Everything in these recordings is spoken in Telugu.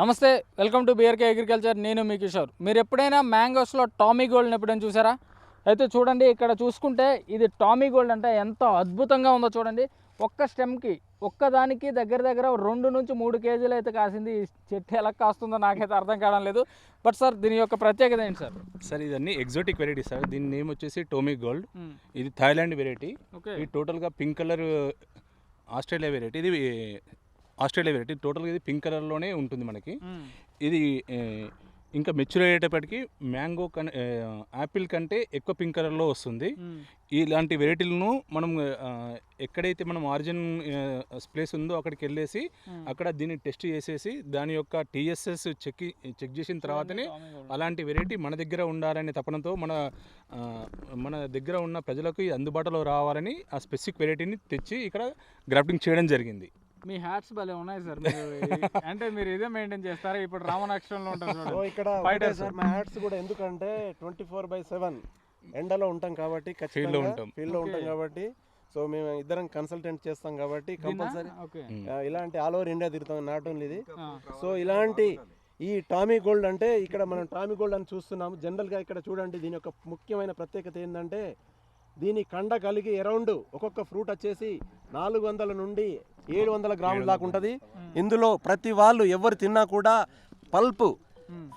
నమస్తే వెల్కమ్ టు బిఆర్కే అగ్రికల్చర్ నేను మీ కిషోర్. మీరు ఎప్పుడైనా మ్యాంగోస్లో టామీ గోల్డ్ని ఎప్పుడైనా చూసారా? అయితే చూడండి ఇక్కడ చూసుకుంటే ఇది టామీ గోల్డ్ అంటే ఎంత అద్భుతంగా ఉందో చూడండి. ఒక్క స్టెమ్కి ఒక్కదానికి దగ్గర దగ్గర రెండు నుంచి మూడు కేజీలు అయితే కాసింది. ఈ చెట్టు ఎలా కాస్తుందో నాకైతే అర్థం కావడం లేదు. బట్ సార్ దీని యొక్క ప్రత్యేకత ఏంటి సార్ సార్ ఇదన్నీ ఎగ్జోటిక్ వెరైటీ సార్ దీని నేమ్ వచ్చేసి టోమీ గోల్డ్ ఇది థాయిలాండ్ వెరైటీ ఓకే ఇది టోటల్గా పింక్ కలర్ ఆస్ట్రేలియా వెరైటీ ఇది ఆస్ట్రేలియా వెరైటీ టోటల్గా ఇది పింక్ కలర్లోనే ఉంటుంది మనకి. ఇది ఇంకా మెచ్యూర్ అయ్యేటప్పటికి మ్యాంగో కన్ యాపిల్ కంటే ఎక్కువ పింక్ కలర్లో వస్తుంది. ఇలాంటి వెరైటీలను మనం ఎక్కడైతే మనం ఆరిజిన్ ప్లేస్ ఉందో అక్కడికి వెళ్ళేసి అక్కడ దీన్ని టెస్ట్ చేసేసి దాని యొక్క టీఎస్ఎస్ చెక్ చెక్ చేసిన తర్వాతనే అలాంటి వెరైటీ మన దగ్గర ఉండాలనే తపనతో మన మన దగ్గర ఉన్న ప్రజలకు అందుబాటులో రావాలని ఆ స్పెసిఫిక్ వెరైటీని తెచ్చి ఇక్కడ గ్రాఫ్టింగ్ చేయడం జరిగింది. మీ హ్యాట్స్ భలే ఉన్నాయి సార్. మీరు అంటే మీరు ఇదే మెయింటైన్ చేస్తారా? ఇప్పుడు రామనాక్షరంలో ఉంటారు ఇక్కడ. ఒకటే సార్ మా హ్యాట్స్ కూడా ఎందుకంటే ట్వంటీ ఫోర్ బై సెవెన్ ఎండలో ఉంటాం కాబట్టి లో ఉంటాం. ఫీల్డ్లో ఉంటాం. కాబట్టి. సో మేము ఇద్దరం కన్సల్టెంట్ చేస్తాం కాబట్టి కంపల్సరీ. ఓకే ఇలాంటి ఆల్ ఓవర్ ఇండియా తిరుగుతాం నాట్ ఓన్లీ ఇది. సో ఇలాంటి ఈ టామీ గోల్డ్ అంటే ఇక్కడ మనం టామీ గోల్డ్ అని చూస్తున్నాము. జనరల్గా ఇక్కడ చూడండి దీని యొక్క ముఖ్యమైన ప్రత్యేకత ఏంటంటే దీని కండ కలిగి అరౌండ్ ఒక్కొక్క ఫ్రూట్ వచ్చేసి నాలుగు వందల నుండి ఏడు వందల గ్రాముల దాకా ఉంటుంది. ఇందులో ప్రతి వాళ్ళు ఎవరు తిన్నా కూడా పల్ప్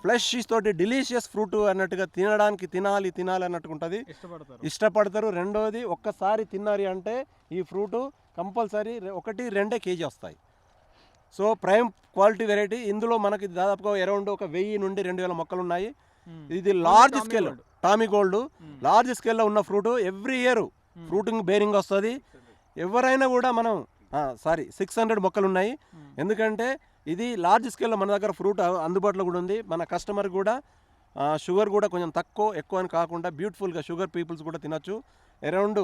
ఫ్లెష్ తోటి డిలీషియస్ ఫ్రూట్ అన్నట్టుగా తినడానికి తినాలి తినాలి అన్నట్టుగా ఉంటుంది. ఇష్టపడతారు. ఇష్టపడతారు. రెండోది ఒక్కసారి తిన్నారు అంటే ఈ ఫ్రూట్ కంపల్సరీ ఒకటి రెండే కేజీ వస్తాయి. So prime quality variety. ఇందులో మనకి దాదాపుగా అరౌండ్ ఒక వెయ్యి నుండి రెండు వేల మొక్కలు ఉన్నాయి. ఇది large scale. Tommy gold large స్కేల్లో ఉన్న fruit every year fruiting bearing వస్తుంది. ఎవరైనా కూడా మనం సారీ సిక్స్ హండ్రెడ్ మొక్కలు ఉన్నాయి. ఎందుకంటే ఇది లార్జ్ స్కేల్లో మన దగ్గర ఫ్రూట్ అందుబాటులో కూడా ఉంది. మన కస్టమర్ కూడా షుగర్ కూడా కొంచెం తక్కువ ఎక్కువ అని కాకుండా బ్యూటిఫుల్గా షుగర్ పీపుల్స్ కూడా తినొచ్చు. అరౌండ్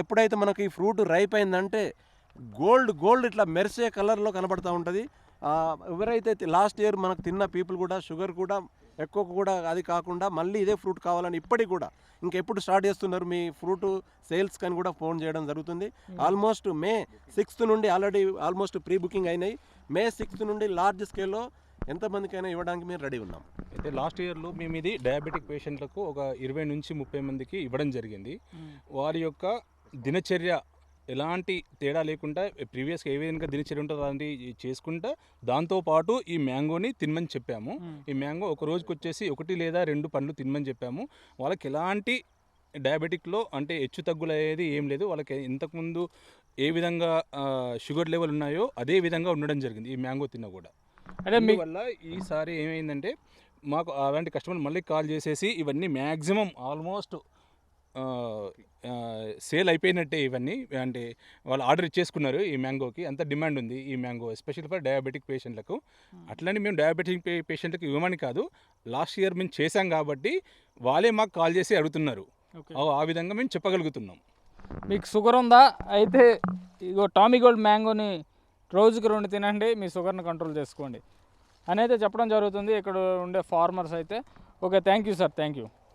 ఎప్పుడైతే మనకి ఈ ఫ్రూట్ రైప్ అయిందంటే గోల్డ్ గోల్డ్ ఇట్లా మెరిసే కలర్లో కనబడుతూ ఉంటుంది. ఎవరైతే లాస్ట్ ఇయర్ మనకు తిన్న పీపుల్ కూడా షుగర్ కూడా ఎక్కువ కూడా అది కాకుండా మళ్ళీ ఇదే ఫ్రూట్ కావాలని ఇప్పటికి కూడా ఇంకెప్పుడు స్టార్ట్ చేస్తున్నారు మీ ఫ్రూట్ సేల్స్ కని కూడా ఫోన్ చేయడం జరుగుతుంది. ఆల్మోస్ట్ మే సిక్స్త్ నుండి ఆల్రెడీ ఆల్మోస్ట్ ప్రీ బుకింగ్ అయినాయి. మే సిక్స్త్ నుండి లార్జ్ స్కేల్లో ఎంతమందికైనా ఇవ్వడానికి మేము రెడీ ఉన్నాం. అయితే లాస్ట్ ఇయర్లో మేము ఇది డయాబెటిక్ పేషెంట్లకు ఒక ఇరవై నుంచి ముప్పై మందికి ఇవ్వడం జరిగింది. వారి యొక్క దినచర్య ఎలాంటి తేడా లేకుండా ప్రీవియస్గా ఏ విధంగా దినచర్య ఉంటుందో అలాంటి చేసుకుంటా దాంతోపాటు ఈ మ్యాంగోని తినమని చెప్పాము. ఈ మ్యాంగో ఒక రోజుకి వచ్చేసి ఒకటి లేదా రెండు పండ్లు తినమని చెప్పాము. వాళ్ళకి ఎలాంటి డయాబెటిక్లో అంటే హెచ్చు తగ్గులు అయ్యేది ఏం లేదు. వాళ్ళకి ఇంతకుముందు ఏ విధంగా షుగర్ లెవెల్ ఉన్నాయో అదే విధంగా ఉండడం జరిగింది ఈ మ్యాంగో తిన్న కూడా. అంటే మీ వల్ల ఈసారి ఏమైందంటే మాకు అలాంటి కస్టమర్ మళ్ళీ కాల్ చేసేసి ఇవన్నీ మ్యాక్సిమం ఆల్మోస్ట్ సేల్ అయిపోయినట్టే ఇవన్నీ. అంటే వాళ్ళు ఆర్డర్ ఇచ్చేసుకున్నారు ఈ మ్యాంగోకి. అంత డిమాండ్ ఉంది ఈ మ్యాంగో ఎస్పెషల్ ఫర్ డయాబెటిక్ పేషెంట్లకు. అట్లని మేము డయాబెటిక్ పేషెంట్లకు ఇవ్వమని కాదు లాస్ట్ ఇయర్ మేము చేశాం కాబట్టి వాళ్ళే మాకు కాల్ చేసి అడుగుతున్నారు. ఆ విధంగా మేము చెప్పగలుగుతున్నాం. మీకు షుగర్ ఉందా? అయితే ఇగో టామీ గోల్డ్ మ్యాంగోని రోజుకి రెండు తినండి మీ షుగర్ని కంట్రోల్ చేసుకోండి. అని అయితే చెప్పడం జరుగుతుంది. ఇక్కడ ఉండే ఫార్మర్స్ అయితే. Okay thank you sir thank you